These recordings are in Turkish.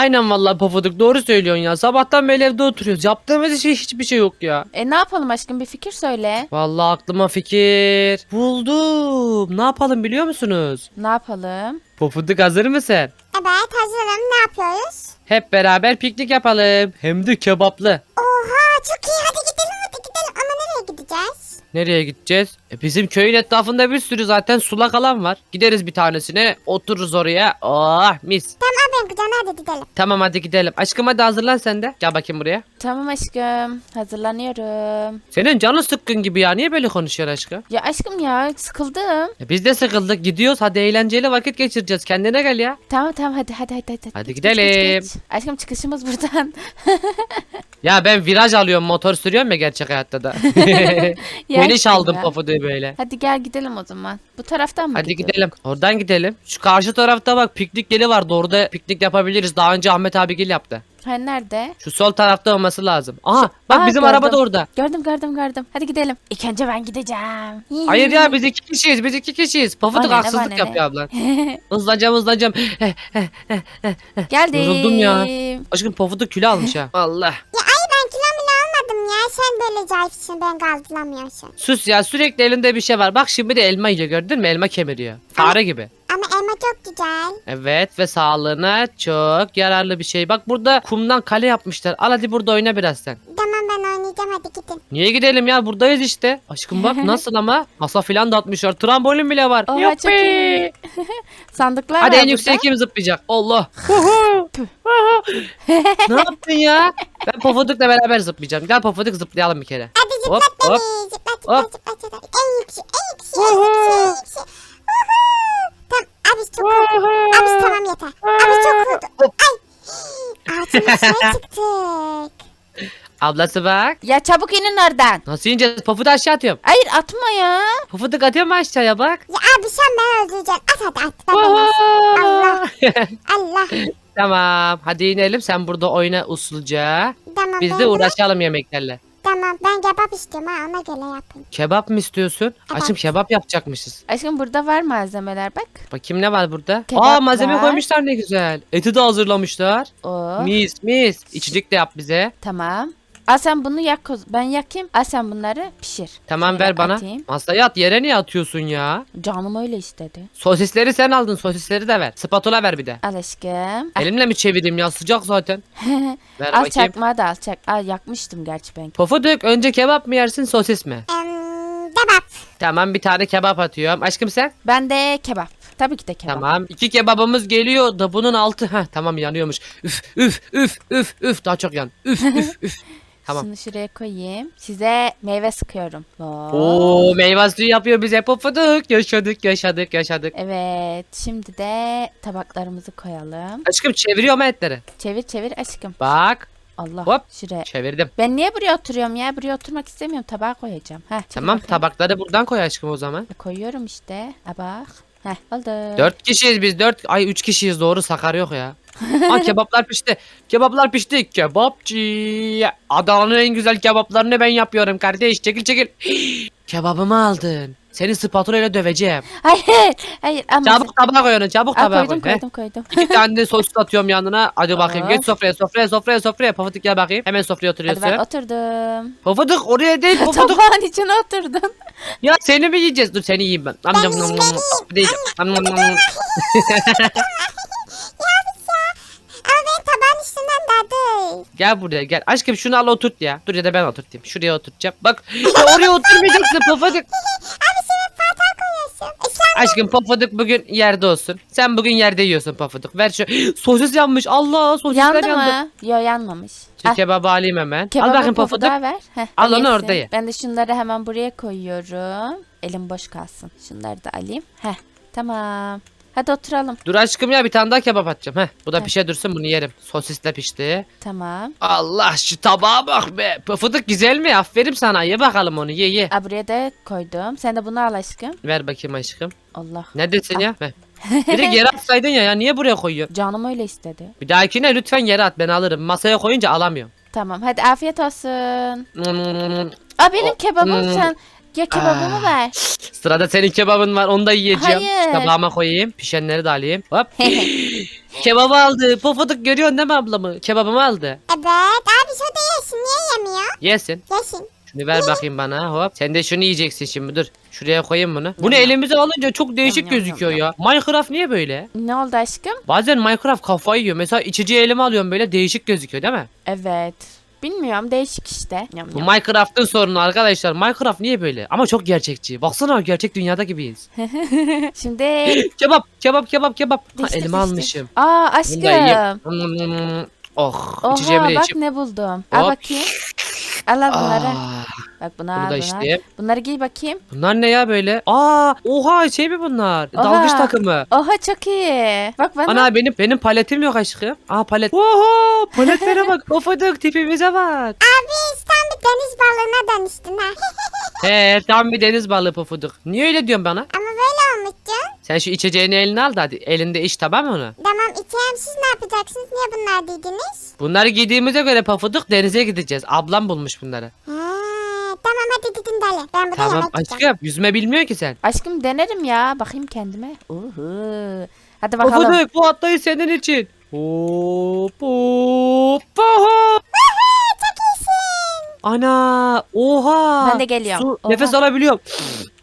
Aynen vallahi pofuduk doğru söylüyorsun ya. Sabahtan beri evde oturuyoruz. Yaptığımız şey hiçbir şey yok ya. E ne yapalım aşkım bir fikir söyle. Vallahi aklıma fikir. Buldum. Ne yapalım biliyor musunuz? Ne yapalım? Pofuduk hazır mısın? Evet hazırım ne yapıyoruz? Hep beraber piknik yapalım. Hem de kebaplı. Oha çok iyi hadi gidelim hadi gidelim ama nereye gideceğiz? Nereye gideceğiz? E bizim köyün etrafında bir sürü zaten sulak alan var. Gideriz bir tanesine otururuz oraya. Oh mis. Tamam ben kucağına hadi gidelim. Tamam hadi gidelim. Aşkım hadi hazırlan sen de. Gel bakayım buraya. Tamam aşkım hazırlanıyorum. Senin canın sıkkın gibi ya. Niye böyle konuşuyorsun aşkım? Ya aşkım ya sıkıldım. E biz de sıkıldık. Gidiyoruz. Hadi eğlenceli vakit geçireceğiz. Kendine gel ya. Tamam tamam hadi hadi hadi. Hadi, Hadi Geç, gidelim. geç, geç. Aşkım çıkışımız buradan. Ya ben viraj alıyorum. Motor sürüyorum ya gerçek hayatta da. Ya Geniş aşkım aldım ya. böyle. Hadi gel gidelim o zaman. Bu taraftan mı Hadi gidiyoruz? gidelim. Oradan gidelim. Şu karşı tarafta bak piknik yeri var. Orada piknik yapabiliriz. Daha önce Ahmet abigil yaptı. Ha nerede? Şu sol tarafta olması lazım. Aha bak Aa, bizim gördüm. araba da orada. Gördüm gördüm gördüm. Hadi gidelim. İlk önce ben gideceğim. Hayır ya biz iki kişiyiz. Biz iki kişiyiz. Pofuduk Bana ne, haksızlık bana ne? yapıyor ablan. hızlanacağım hızlanacağım. Geldim. Yoruldum ya. Aşkım pofuduk kilo almış ha. Allah. Ya ay ben kilo bile almadım ya sen böyle zayıfsın ben kaldıramıyorsun. Sus ya sürekli elinde bir şey var. Bak şimdi de elma yiyor gördün mü? Elma kemiriyor. Fare gibi. Çok güzel. Evet ve sağlığına çok yararlı bir şey. Bak burada kumdan kale yapmışlar. Al hadi burada oyna biraz sen. Tamam ben oynayacağım hadi gidin. Niye gidelim ya buradayız işte. Aşkım bak nasıl ama. Masa filan da atmışlar. Trambolin bile var. Oha, Yuppi. çok iyi. Sandıklar Hadi var en yükseğe burada. kim zıplayacak? Allah. ne yaptın ya? Ben Pofuduk'la beraber zıplayacağım. Gel Pofuduk zıplayalım bir kere. Hadi zıplat Hop, beni hop. zıplat zıplat Hop. zıplat zıplat. En yüksek en yüksek en yüksek en yüksek. Uhu. Tamam abi çok oldu. Abi tamam yeter. Abi çok oldu. Ay. Altın çıktık. Ablası bak. Ya çabuk inin oradan. Nasıl ineceğiz? Pofuduk aşağı atıyorum. Hayır atma ya. Pofuduk atıyor mu aşağıya bak? Ya abi sen beni öldüreceksin. At at. Ben ben Allah. Allah. tamam. Hadi inelim. Sen burada oyna usulca. Tamam Biz ben de uğraşalım yemeklerle. Tamam ben kebap istiyorum ha ona göre yapın. Kebap mı istiyorsun? Evet. Açım kebap yapacakmışız. Aşkım burada var malzemeler bak. Bakayım ne var burada? Kebap Aa malzeme var. koymuşlar ne güzel. Eti de hazırlamışlar. O. Mis mis. İçecek de yap bize. Tamam. Al sen bunu yak. Ben yakayım. Al sen bunları pişir. Tamam Şöyle ver bana. atayım. Masaya at yere niye atıyorsun ya? Canım öyle istedi. Sosisleri sen aldın sosisleri de ver. Spatula ver bir de. Al aşkım. Al, Elimle mi çevireyim ya sıcak zaten. Ver al bakayım. çakmağı da al çak. Al yakmıştım gerçi ben. Pofuduk önce kebap mı yersin sosis mi? Eee kebap. Tamam bir tane kebap atıyorum. Aşkım sen? Ben de kebap. Tabii ki de kebap. Tamam. İki kebabımız geliyor da bunun altı. Heh tamam yanıyormuş. Üf üf üf üf üf daha çok yan. Üf üf üf. Tamam. Şunu şuraya koyayım. Size meyve sıkıyorum. Oo. Oo meyve suyu yapıyor bize pofuduk. Yaşadık yaşadık yaşadık. Evet. Şimdi de tabaklarımızı koyalım. Aşkım çeviriyorum etleri. Çevir çevir aşkım. Bak Allah. Hop. Şuraya. çevirdim. Ben niye buraya oturuyorum ya? Buraya oturmak istemiyorum. Tabağa koyacağım. Heh, Tamam bakayım. tabakları buradan koy aşkım o zaman. Koyuyorum işte. Ha bak. Heh oldu. Dört kişiyiz biz dört. Ay üç kişiyiz doğru sakar yok ya. Aa kebaplar pişti. Kebaplar pişti. Kebapçı. Adana'nın en güzel kebaplarını ben yapıyorum kardeş. Çekil çekil. Kebabımı aldın. Seni spatula ile döveceğim. Hayır. Hayır ama. Çabuk tabağa koy onu. Çabuk Aa, tabağa koydum koy. koydum koydum. İki tane de sos atıyorum yanına. Hadi bakayım geç sofraya sofraya sofraya sofraya. Pofuduk gel bakayım. Hemen sofraya Hadi oturuyorsun. ben oturdum. Pofuduk oraya değil pofuduk. Tabağın içine oturdum. ya seni mi yiyeceğiz? Dur seni yiyeyim ben. Nam nam nam nam. nam. Nam nam nam. nam. Ama ben tabağın üstünden daha değil. Gel buraya gel. Aşkım şunu al oturt ya. Dur ya da ben oturtayım. Şuraya oturtacağım. Bak ya oraya oturmayacaksın pofuduk. Abi sen patar koyuyorsun. Sen Aşkım pofuduk bugün yerde olsun. Sen bugün yerde yiyorsun pofuduk. Ver şu sosis yanmış. Allah sosisler Yandı yandı. mı? Yok yanmamış. Şu Al, kebabı alayım hemen. Al bakayım daha ver. Heh, Al onu yesin. orada ye. Ben de şunları hemen buraya koyuyorum. Elim boş kalsın. Şunları da alayım. Heh tamam. Hadi oturalım. Dur aşkım ya bir tane daha kebap atacağım. Heh, bu da Heh. pişe dursun bunu yerim. Sosis de pişti. Tamam. Allah şu tabağa bak be. Pofuduk güzel mi? Aferin sana. Ye bakalım onu ye ye. Aa, buraya da koydum. Sen de bunu al aşkım. Ver bakayım aşkım. Allah. Neredesin ya? Heh. Direkt yere atsaydın ya. ya niye buraya koyuyorsun? Canım öyle istedi. Bir dahakine lütfen yere at ben alırım. Masaya koyunca alamıyorum. Tamam hadi afiyet olsun. Aa benim kebabım Hmm. sen. Ya kebabımı Ah. ver. Sırada senin kebabın var onu da yiyeceğim. Hayır. Şu tabağıma koyayım. Pişenleri de alayım. Hop. Kebabı aldı. Pofuduk görüyorsun değil mi ablamı? Kebabımı aldı. Evet abi o da yesin niye yemiyor? Yesin. Yesin. Şunu ver bakayım bana hop. Sen de şunu yiyeceksin şimdi dur. Şuraya koyayım bunu. Bunu elimize alınca çok değişik Yum, yum, gözüküyor yum, ya. Minecraft niye böyle? Ne oldu aşkım? Bazen Minecraft kafayı yiyor. Mesela içeceği elime alıyorum böyle değişik gözüküyor değil mi? Evet. Bilmiyorum değişik işte. Yam, Bu yam. Minecraft'ın sorunu arkadaşlar. Minecraft niye böyle? Ama çok gerçekçi. Baksana gerçek dünyada gibiyiz. Şimdi kebap, kebap, kebap, kebap. Ha, elime değiştir. almışım. Aa Bunu da yiyeyim. aşkım. Hmm, Oh, içeceğimi Oha de bak içeyim. ne buldum. Al Hop. bakayım. Al al bunları. Aa, Bak bunu bunu al da bunu al. içtim. Bunları giy bakayım. Bunlar ne ya böyle? Aa, oha şey mi bunlar? Oha. Dalgıç takımı. Oha çok iyi. Bak bana. Ana benim benim paletim yok aşkım. Aa palet. Oha paletlere bak. Pofuduk tipimize bak. Abi sen bir deniz balığına dönüştün ha. He tam bir deniz balığı pofuduk. Niye öyle diyorsun bana? Ama böyle olmuşsun. Sen şu içeceğini eline al da hadi. Elinde iç tamam mı onu? İçeyim siz ne yapacaksınız? Niye bunlar dediniz? Bunları giydiğimize göre pofuduk denize gideceğiz. Ablam bulmuş bunları. Ha, tamam hadi gidin dale. Ben burada Tamam yemek yiyeceğim. aşkım yüzme bilmiyor ki sen. Aşkım denerim ya. Bakayım kendime. Uhu. Hadi bakalım. Pofuduk bu atlayı senin için. Hop hop hop. Çok iyisin. Ana oha. Ben de geliyorum. Su, Oha. nefes alabiliyorum.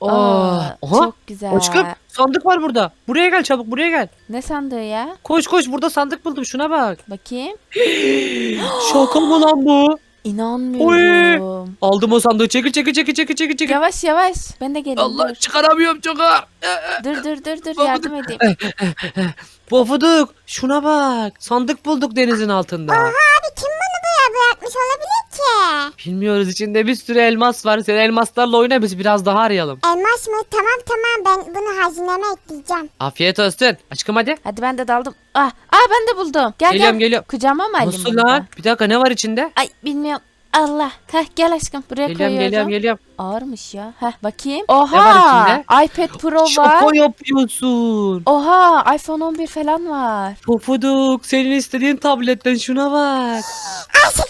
Oh. Aa, Oha. Çok güzel. Aşkım sandık var burada. Buraya gel çabuk buraya gel. Ne sandığı ya? Koş koş burada sandık buldum şuna bak. Bakayım. Şaka mı lan bu? İnanmıyorum. Aldım o sandığı çekil çekil çekil çekil çekil çekil. Yavaş yavaş. Ben de geleyim. Allah Dur. çıkaramıyorum çok ağır. dur dur dur dur yardım edeyim. Pofuduk şuna bak. Sandık bulduk denizin altında. Buraya bırakmış olabilir ki? Bilmiyoruz içinde bir sürü elmas var. Sen elmaslarla oyna biz biraz daha arayalım. Elmas mı? Tamam tamam ben bunu hazineme ekleyeceğim. Afiyet olsun. Aşkım hadi. Hadi ben de daldım. Ah, ah ben de buldum. Gel Geliyorum gel. geliyorum. Kucağıma mı alayım Nasıl bunu da? lan? Bir dakika ne var içinde? Ay bilmiyorum. Allah. Heh, gel aşkım buraya Geliyorum koyuyorum. geliyorum geliyorum. Ağırmış ya. Heh, bakayım. var Oha. içinde? iPad Pro var. Şaka yapıyorsun. Oha iPhone 11 falan var. Pofuduk senin istediğin tabletten şuna bak. Aşık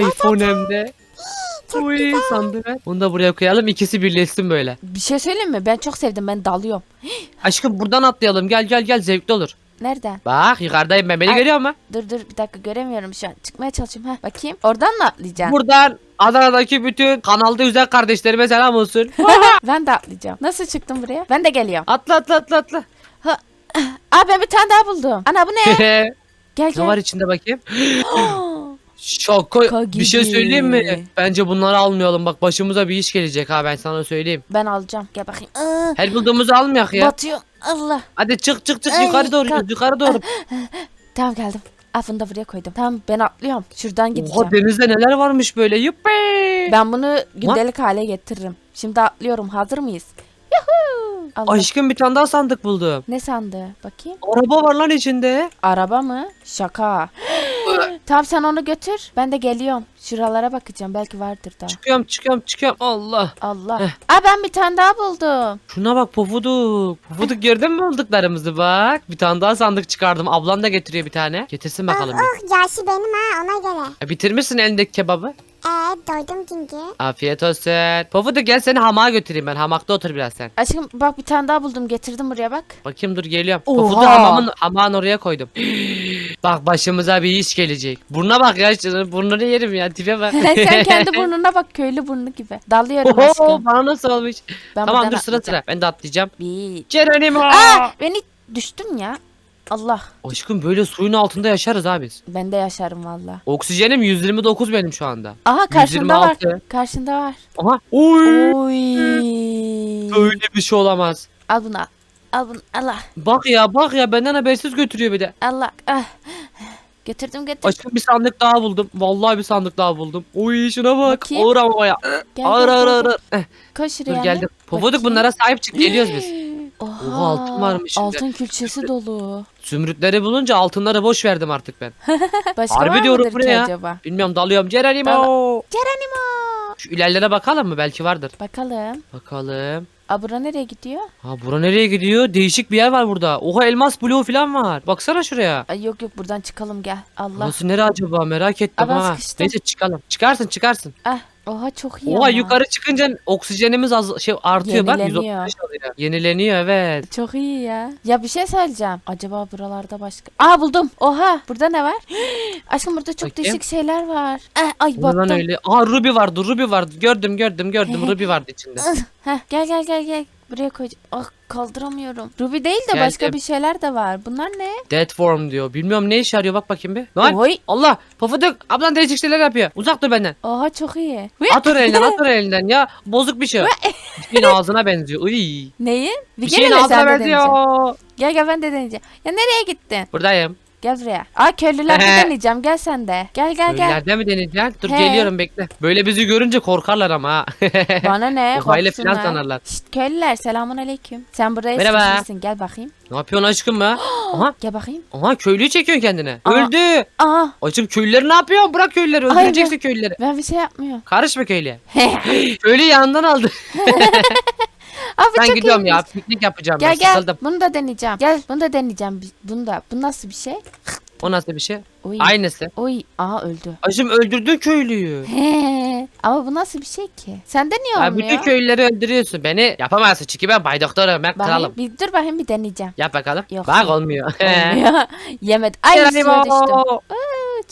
iPhone hem de. Uy sandığı. Bunu da buraya koyalım ikisi birleşsin böyle. Bir şey söyleyeyim mi? Ben çok sevdim. Ben dalıyorum. Aşkım buradan atlayalım gel gel gel zevkli olur. Nereden? Bak yukarıdayım ben beni Ay. görüyor musun? Dur dur bir dakika göremiyorum şu an. Çıkmaya çalışıyorum. Heh, bakayım. Oradan mı atlayacağım? Buradan Adana'daki bütün kanalda güzel kardeşlerime selam olsun. ben de atlayacağım. Nasıl çıktım buraya? Ben de geliyorum. atla atla atla atla. Aa ben bir tane daha buldum. Ana bu ne? ne Gel gel. var içinde bakayım? Şaka bir şey söyleyeyim mi? Bence bunları almayalım bak başımıza bir iş gelecek ha ben sana söyleyeyim. ben alacağım. Gel bakayım. Aa, Her bulduğumuzu almayak ya. Batıyor. Allah. Hadi çık çık çık Ay, yukarı doğru kalk. yukarı doğru. Tamam geldim. Aa bunu da buraya koydum. Tamam ben atlıyorum. Şuradan gideceğim. Oha denizde neler varmış böyle yuppi. Ben bunu gündelik hale getiririm. Şimdi atlıyorum. Hazır mıyız? Yuhuu. Allah. Aşkım bir tane daha sandık buldum. Ne sandı? Bakayım. Araba var lan içinde. Araba mı? Şaka. Tamam sen onu götür. Ben de geliyorum. Şuralara bakacağım. Belki vardır da. Çıkıyorum çıkıyorum çıkıyorum Allah. Allah. Heh. Aa ben bir tane daha buldum. Şuna bak pofuduk. Pofuduk gördün mü bulduklarımızı bak. Bir tane daha sandık çıkardım. Ablam da getiriyor bir tane. Getirsin bakalım. bir. Oh yaşı benim ha ona göre. E, bitirmişsin elindeki kebabı. Ee doydum çünkü. Afiyet olsun. Pofuduk gel seni hamağa götüreyim ben. Hamakta otur biraz sen. Aşkım bak bir tane daha buldum. Getirdim buraya bak. Bakayım dur geliyorum. Oha. Pofudu hamamın, hamağın oraya koydum. bak başımıza bir iş gelecek. Burnuna bak ya. Burnunu yerim ya. Tipe bak. sen kendi burnuna bak köylü burnu gibi. Dalıyorum Oho, aşkım. bana nasıl olmuş? Ben tamam dur sıra sıra. Ben de atlayacağım. Bir. Geronimo. Aa beni düştüm ya. Allah. Aşkım böyle suyun altında yaşarız abi biz. Ben de yaşarım valla. Oksijenim 129 benim şu anda. Aha karşında var. 126. Karşında var. Aha. Oy. Oy. Böyle bir şey olamaz. Al bunu al. Al bunu Allah. Bak ya bak ya benden habersiz götürüyor bir de. Allah. Ah. Getirdim getirdim. Aşkım bir sandık daha buldum. Vallahi bir sandık daha buldum. Oy şuna bak. Bakayım. Ağır ama ya. Gel, Ağır gel, ağır gel, ağır. Eh, Koş Dur geldim. Pofuduk Bakayım. bunlara sahip çık geliyoruz biz. Oha, Oha, altın varmış şimdi. Altın külçesi dolu. Zümrütleri bulunca altınları boş verdim artık ben. Başka Harbi var diyorum mıdır buraya. ki acaba? Bilmiyorum dalıyorum. Geronimo. Geronimo. Şu ilerlere bakalım mı? Belki vardır. Bakalım. Bakalım. Aa bura nereye gidiyor? Ha bura nereye gidiyor? Değişik bir yer var burada. Oha elmas bloğu falan var. Baksana şuraya. Ay yok yok buradan çıkalım gel. Allah. Burası nere acaba merak ettim Aa, ben ha. sıkıştım. Neyse çıkalım. Çıkarsın çıkarsın. Ah Oha çok iyi Oha ama. yukarı çıkınca oksijenimiz az şey artıyor bak Yenileniyor. 135 oluyor. Yenileniyor evet. Çok iyi ya. Ya bir şey söyleyeceğim. Acaba buralarda başka... Aa buldum. Oha burada ne var? Aşkım burada çok Bakayım. değişik şeyler var. Eh, ay Bundan battım. öyle. Aa Ruby vardı Ruby vardı. Gördüm gördüm gördüm Ruby vardı içinde. Heh, gel gel gel gel. Buraya koy. Ah kaldıramıyorum. Ruby değil de başka Geldim. bir şeyler de var. Bunlar ne? Dead form diyor. Bilmiyorum ne işe yarıyor bak bakayım bir. Lan Oy. Allah pofuduk ablan değişik şeyler yapıyor. Uzak dur benden. Oha çok iyi. At onu elinden at onu elinden ya. Bozuk bir şey. bir şeyin ağzına benziyor. Uy. Neyi? Bir Bir şeyin ağzına benziyor. Gel gel ben de deneyeceğim. Ya nereye gittin? Buradayım. Gel buraya. Aa köylülerde deneyeceğim. Gel sen de. Gel gel gel. Nerede mi deneyeceksin? Dur He. geliyorum bekle. Böyle bizi görünce korkarlar ama ha. Bana ne? Uzaylı falan Korksunlar. sanarlar. Şşt köylüler selamun aleyküm. Sen buraya Merhaba. sıkışmışsın. Gel bakayım. ne yapıyorsun aşkım be? Aha. Gel bakayım. Aha köylüyü çekiyorsun kendine. Aa. Öldü. Aa Aşkım köylüleri ne yapıyorsun? Bırak köylüleri. Ay, Öldüreceksin köylüleri. ben bir şey yapmıyorum. Karışma köylüye. Köylü yanından aldı. Abi Ben çok gidiyorum ya. iyiymiş. Piknik yapacağım. Gel ben. gel. Sıkıldım. Bunu da deneyeceğim. Gel bunu da deneyeceğim. Bunu da. Bu nasıl bir şey? O nasıl bir şey? Oy. Aynısı. Oy. Aa öldü. Aşkım öldürdün köylüyü. He. Ama bu nasıl bir şey ki? Sende niye Ya olmuyor? bütün köylüleri öldürüyorsun. Beni yapamazsın çünkü ben bay doktorum. Ben Bakayım, kralım. bir dur bakayım bir deneyeceğim. Yap bakalım. Yok. Bak olmuyor. Olmuyor. Yemedi. Ay Geronimo. düştüm.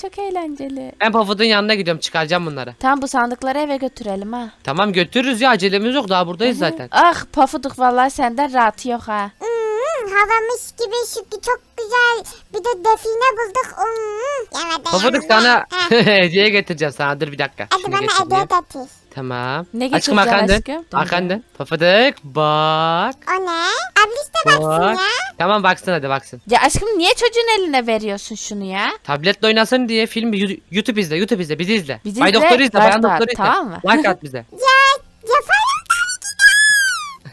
Çok eğlenceli. Ben Pofud'un yanına gidiyorum çıkaracağım bunları. Tamam bu sandıkları eve götürelim ha. Tamam götürürüz ya acelemiz yok daha buradayız zaten. Ah pafuduk vallahi senden rahatı yok ha. Havamış gibi şu çok güzel. Bir de define bulduk. Hmm. Pofuduk sana hediye getireceğim sana dur bir dakika. Hadi Şunu bana getireyim. hediye getir. Tamam. Ne Aşkım? Dur, Arkandan. Pofuduk bak. O ne? Ablis de baksın Bak. ya. Tamam baksın hadi baksın. Ya aşkım niye çocuğun eline veriyorsun şunu ya? Tabletle oynasın diye film Yu- YouTube izle YouTube izle bizi izle. Bizi Bay izle, Doktor'u izle Bayan at, Doktor'u izle. tamam mı? Like at bize. Ya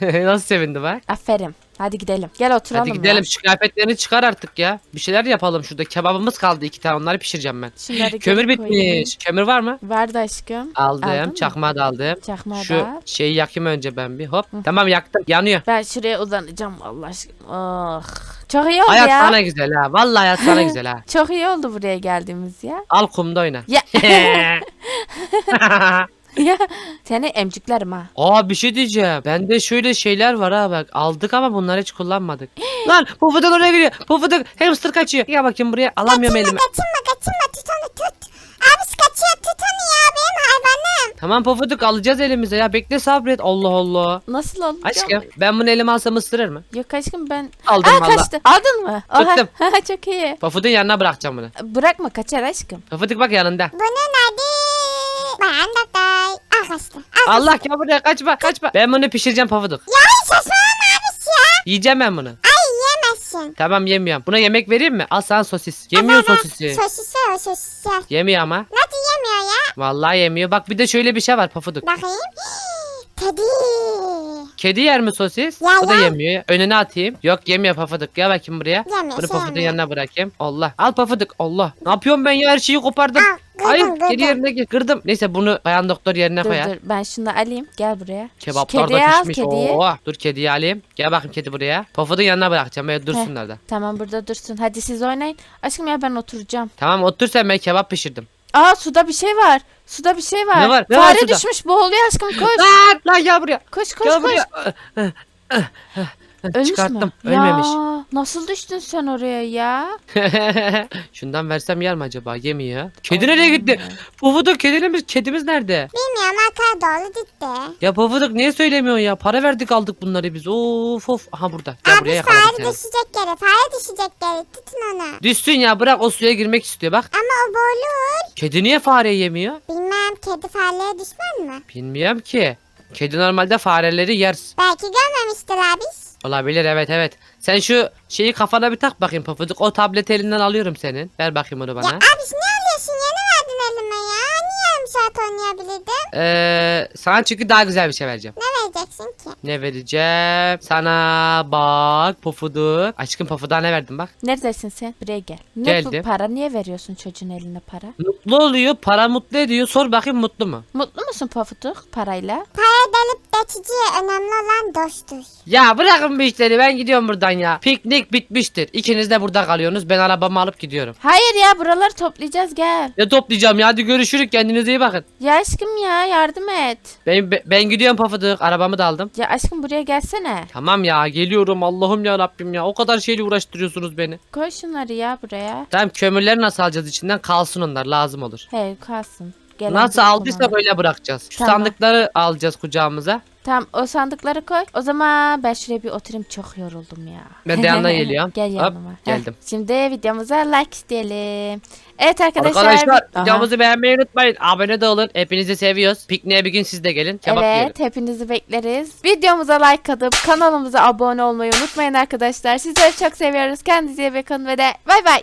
yaparım. Nasıl sevindi bak. Aferin. Hadi gidelim. Gel oturalım Hadi gidelim ya. şu kıyafetlerini çıkar artık ya. Bir şeyler yapalım şurada. Kebabımız kaldı iki tane onları pişireceğim ben. Şunları Kömür geri koyayım. bitmiş. Kömür var mı? Vardı aşkım. Aldım. Aldın? Çakmağı da aldım. Çakmağı Şu da al. şeyi yakayım önce ben bir. Hop. Tamam yaktım. Yanıyor. Ben şuraya uzanacağım Allah aşkına. Oh. Çok iyi oldu Hayat ya. sana güzel ha. Vallahi hayat sana güzel ha. Çok iyi oldu buraya geldiğimiz ya. Al kumda oyna. Ya. ya seni emciklerim ha. Aa bir şey diyeceğim. Bende şöyle şeyler var ha bak. Aldık ama bunları hiç kullanmadık. Lan pufuduk oraya giriyor. Pufuduk hamster kaçıyor. Gel bakayım buraya. Alamıyorum elime. Kaçınma kaçınma tut onu tut. Abis kaçıyor tut onu ya benim hayvanım. Tamam pufuduk alacağız elimize ya. Bekle sabret. Allah Allah. Nasıl oldu? Aşkım ben bunu elime alsam ısırır mı? Yok aşkım ben... Aldım Aa valla. kaçtı. Aldın mı? Oha. Tuttum. Çok iyi. Pufuduk'un yanına bırakacağım bunu. Bırakma kaçar aşkım. Pufuduk bak yanında. Bunun adı. Ah kaçtı. Ah. Allah gel buraya kaçma kaçma. Ben bunu pişireceğim pufuduk. Ya hiç saçmalama abis ya. Yiyeceğim ben bunu. Ay yemezsin. Tamam yemiyorum. Buna yemek vereyim mi? Al sana sosis. Yemiyor sosisi. Sosisi o sosisi. Yemiyor ama. Nasıl yemiyor ya? Vallahi yemiyor. Bak bir de şöyle bir şey var pufuduk. Bakayım. Teddy. Kedi yer mi sosis? Ya, o da ya. yemiyor. Önüne atayım. Yok yemiyor pafuduk. Gel bakayım buraya. Yemiyor, Bunu şey pafudun yanına bırakayım. Allah. Al pafuduk. Allah. Ne yapıyorum ben ya? Her şeyi kopardım. Al, kırdın, Hayır. Kedi yerine gir. Kırdım. Neyse bunu bayan doktor yerine Dur koyar. dur ben şunu alayım. Gel buraya. Şu Kebaplar kediyi da al pişmiş. kediyi. Oo. Dur kediyi alayım. Gel bakayım kedi buraya. Pafudun yanına bırakacağım. Böyle dursunlar da. Tamam burada dursun. Hadi siz oynayın. Aşkım ya ben oturacağım. Tamam otur sen ben kebap pişirdim. Aa suda bir şey var. Suda bir şey var. Ne var? Ne var Fare suda? düşmüş boğuluyor aşkım koş. Lan lan gel buraya. koş koş Gel koş. buraya. Ölmüş Çıkarttım. mü? Ölmemiş. Ya, nasıl düştün sen oraya ya? Şundan versem yer mi acaba? Yemiyor. Kedi nereye gitti? Pufuduk kedimiz, kedimiz nerede? Bilmiyorum arkaya doğru gitti. Ya Pufuduk niye söylemiyorsun ya? Para verdik aldık bunları biz. Of of. Aha burada. Gel buraya Abi yakaladık fare seni. düşecek yere. Fare düşecek yere. Tutun onu. Düşsün ya bırak o suya girmek istiyor bak. Ama o boğulur. Kedi niye fare yemiyor? Bilmem kedi fareye düşmez mi? Bilmiyorum ki. Kedi normalde fareleri yer. Belki görmemiştir abis. Olabilir evet evet. Sen şu şeyi kafana bir tak bakayım Pufuduk. O tableti elinden alıyorum senin. Ver bakayım onu Ya bana. abis ne alıyorsun? Yeni verdin elime ya. Niye yarım saat oynayabilirdim? Ee, sana çünkü daha güzel bir şey vereceğim. Ne vereceksin ki? Ne vereceğim? Sana bak Pufuduk. Aşkım Pufuduk'a ne verdim bak. Neredesin sen? Buraya gel. Ne bu Geldim. para? Niye veriyorsun çocuğun eline para? Mutlu oluyor. Para mutlu ediyor. Sor bakayım mutlu mu? Mutlu musun Pafuduk parayla? Para delip geçici önemli olan dosttur. Ya bırakın bu işleri ben gidiyorum buradan ya. Piknik bitmiştir. İkiniz de burada kalıyorsunuz. Ben arabamı alıp gidiyorum. Hayır ya buraları toplayacağız gel. Ne toplayacağım ya hadi görüşürüz kendinize iyi bakın. Ya aşkım ya yardım et. Ben, ben, ben gidiyorum pafıdık arabamı da aldım. Ya aşkım buraya gelsene. Tamam ya geliyorum Allah'ım ya Rabbim ya. O kadar şeyle uğraştırıyorsunuz beni. Koy şunları ya buraya. Tamam kömürleri nasıl alacağız içinden kalsın onlar lazım olur. He kalsın. Gel Nasıl aldık aldıysak bunu. öyle bırakacağız. Şu Tamam. sandıkları alacağız kucağımıza. Tamam o sandıkları koy. O zaman ben şuraya bir oturayım çok yoruldum ya. Ben de yanına geliyorum. Gel Hop, yanıma. Heh, geldim. Şimdi videomuza like isteyelim. Evet arkadaşlar. Arkadaşlar Aha. videomuzu beğenmeyi unutmayın. Abone de olun. Hepinizi seviyoruz. Pikniğe bir gün siz de gelin. Kebap evet yiyelim. hepinizi bekleriz. Videomuza like atıp kanalımıza abone olmayı unutmayın arkadaşlar. Sizleri çok seviyoruz. Kendinize iyi bakın ve de bay bay.